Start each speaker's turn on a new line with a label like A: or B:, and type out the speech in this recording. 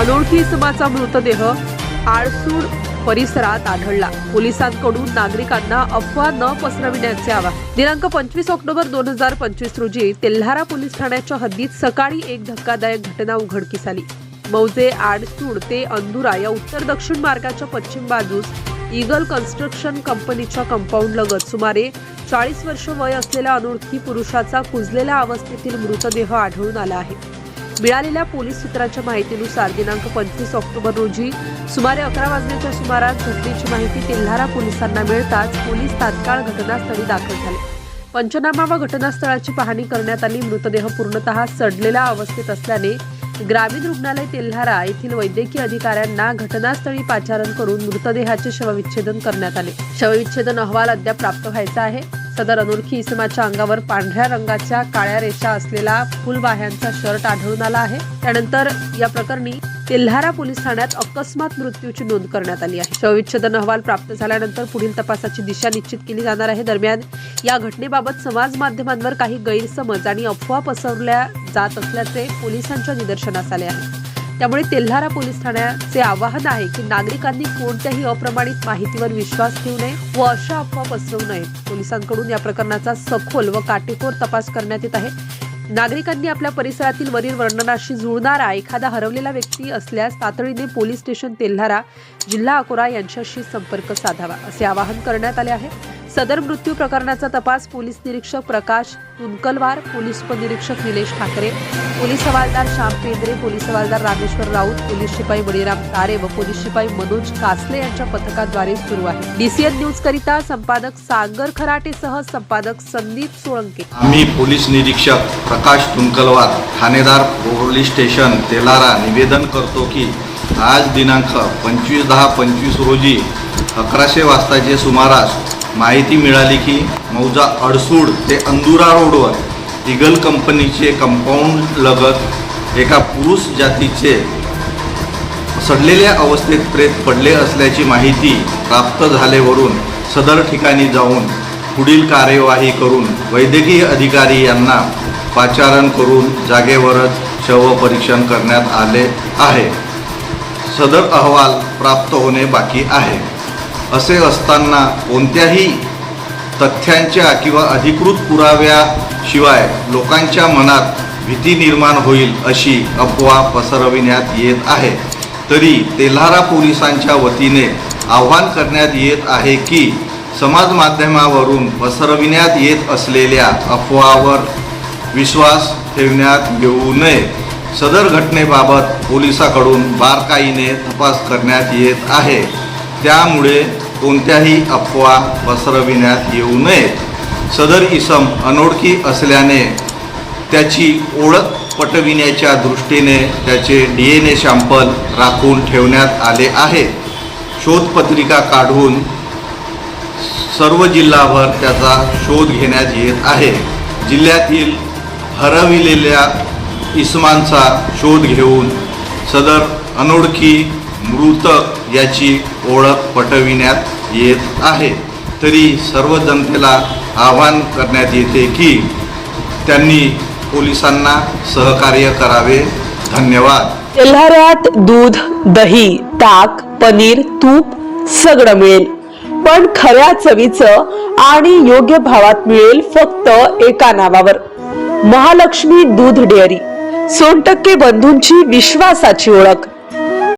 A: अनोळखी इसमाचा मृतदेह आळसूड परिसरात आढळला. पोलिसांकडून नागरिकांना अफवा न पसरविण्याचे आवाहन. दिनांक पंचवीस ऑक्टोबर दोन हजार पंचवीस रोजी तेल्हारा पोलीस ठाण्याच्या हद्दीत सकाळी एक धक्कादायक घटना उघडकीस आली. मौजे आडसूड ते अंदुरा या उत्तर दक्षिण मार्गाच्या पश्चिम बाजूस इगल कन्स्ट्रक्शन कंपनीच्या कंपाऊंड लगत सुमारे चाळीस वर्ष वय असलेल्या अनोळखी पुरुषाचा कुजलेल्या अवस्थेतील मृतदेह आढळून आला आहे. मिळालेल्या पोलीस सूत्रांच्या माहितीनुसार दिनांक पंचवीस ऑक्टोबर रोजी सुमारे अकरा वाजण्याच्या सुमारास घटनेची माहिती तेल्हारा पोलिसांना मिळताच पोलीस तात्काळ घटनास्थळी दाखल झाले. पंचनामा व घटनास्थळाची पाहणी करण्यात आली. मृतदेह पूर्णतः सडलेल्या अवस्थेत असल्याने ग्रामीण रुग्णालय तेल्हारा येथील वैद्यकीय अधिकाऱ्यांना घटनास्थळी पाचारण करून मृतदेहाचे शवविच्छेदन करण्यात आले. शवविच्छेदन अहवाल अद्याप प्राप्त व्हायचा आहे. सदर अनोळखी इसमाच्या अंगावर पांढऱ्या रंगाच्या काळ्या रेषा असलेला फुलबाह्यांचा शर्ट आढळून आला आहे. त्यानंतर या प्रकरणी तेल्हारा पोलीस ठाण्यात अकस्मात मृत्यूची नोंद करण्यात आली आहे. शवविच्छेदन अहवाल प्राप्त झाल्यानंतर पुढील तपासाची दिशा निश्चित केली जाणार आहे. दरम्यान या घटनेबाबत समाज माध्यमांवर काही गैरसमज आणि अफवा पसरल्या जात असल्याचे पोलिसांच्या निदर्शनास आले आहे. त्यामुळे तेल्हारा पोलीस ठाण्याचे आवाहन आहे की नागरिकांनी कोणत्याही अप्रमाणित माहितीवर विश्वास ठेवू नये व अशा अफवा पसरवू नयेत. पोलिसांकडून या प्रकरणाचा सखोल व काटेकोर तपास करण्यात येत आहे. नागरिकांनी आपल्या परिसरातील वरील वर्णनाशी जुळणारा एखादा हरवलेला व्यक्ती असल्यास तातडीने पोलीस स्टेशन तेल्हारा जिल्हा अकोरा यांच्याशी संपर्क साधावा असे आवाहन करण्यात आले आहे. सदर मृत्यू प्रकरणाचा तपास पोलीस निरीक्षक प्रकाश तुनकलवार पोलीस उपनिरीक्षक निलेश ठाकरे पोलीस हवालदार श्याम पेंद्रे पोलीस हवालदार रामेश्वर राऊत पोलीस शिपाई बळीराम तारे व पोलीस शिपाई मनोज कासले यांच्या पथकाद्वारे सुरू आहे. डीसीएन न्यूज करिता संपादक सागर खराटे सह संपादक संदीप सोळंके.
B: आम्ही पोलीस निरीक्षक प्रकाश तुनकलवार ठाणेदार पोलीस स्टेशन तेलारा निवेदन करतो की आज दिनांक पंचवीस दहा पंचवीस रोजी अकराशे वाजताचे सुमारास माहिती मिळाली की मौजा अडसूड ते अंदुरा रोडवर इगल कंपनीचे कंपाऊंड लगत एका पुरुष जातीचे सडलेल्या अवस्थेत प्रेत पडले असल्याची माहिती प्राप्त झाल्यावरून सदर ठिकाणी जाऊन पुढील कार्यवाही करून वैद्यकीय अधिकारी यांना पाचारण करून जागेवरच शवपरीक्षण करण्यात आले आहे. सदर अहवाल प्राप्त होणे बाकी आहे. असे असताना कोणत्याही तथ्यांच्या किंवा अधिकृत पुराव्याशिवाय लोकांच्या मनात भीती निर्माण होईल अशी अफवा पसरविण्यात येत आहे. तरी तेल्हारा पोलिसांच्या वतीने आव्हान करण्यात येत आहे की समाज माध्यमावरून पसरविण्यात येत असलेल्या अफवावर विश्वास ठेवण्यात येऊ नये. सदर घटनेबाबत पोलिसाकडून बारकाईने तपास करण्यात येत आहे. त्यामुळे कोणत्याही अफवा पसरविण्यात येऊ नयेत सदर इसम अनोळखी असल्याने त्याची ओळख पटविण्याच्या दृष्टीने त्याचे डी एन ए शॅम्पल राखून ठेवण्यात आले आहे. शोधपत्रिका काढून सर्व जिल्हाभर त्याचा शोध घेण्यात येत आहे. जिल्ह्यातील हरविलेल्या इसमांचा शोध घेऊन सदर अनोळखी मृत याची ओळख पटविण्यात येत आहे. तरी सर्व जनतेला आवाहन करण्यात येते की त्यांनी पोलिसांना सहकार्य करावे. धन्यवाद.
C: तेल्हाऱ्यात दूध दही ताक पनीर तूप सगळं मिळेल. पण खऱ्या चवीचं आणि योग्य भावात मिळेल फक्त एका नावावर. महालक्ष्मी दूध डेअरी. सोनटक्के बंधूंची विश्वासाची ओळख.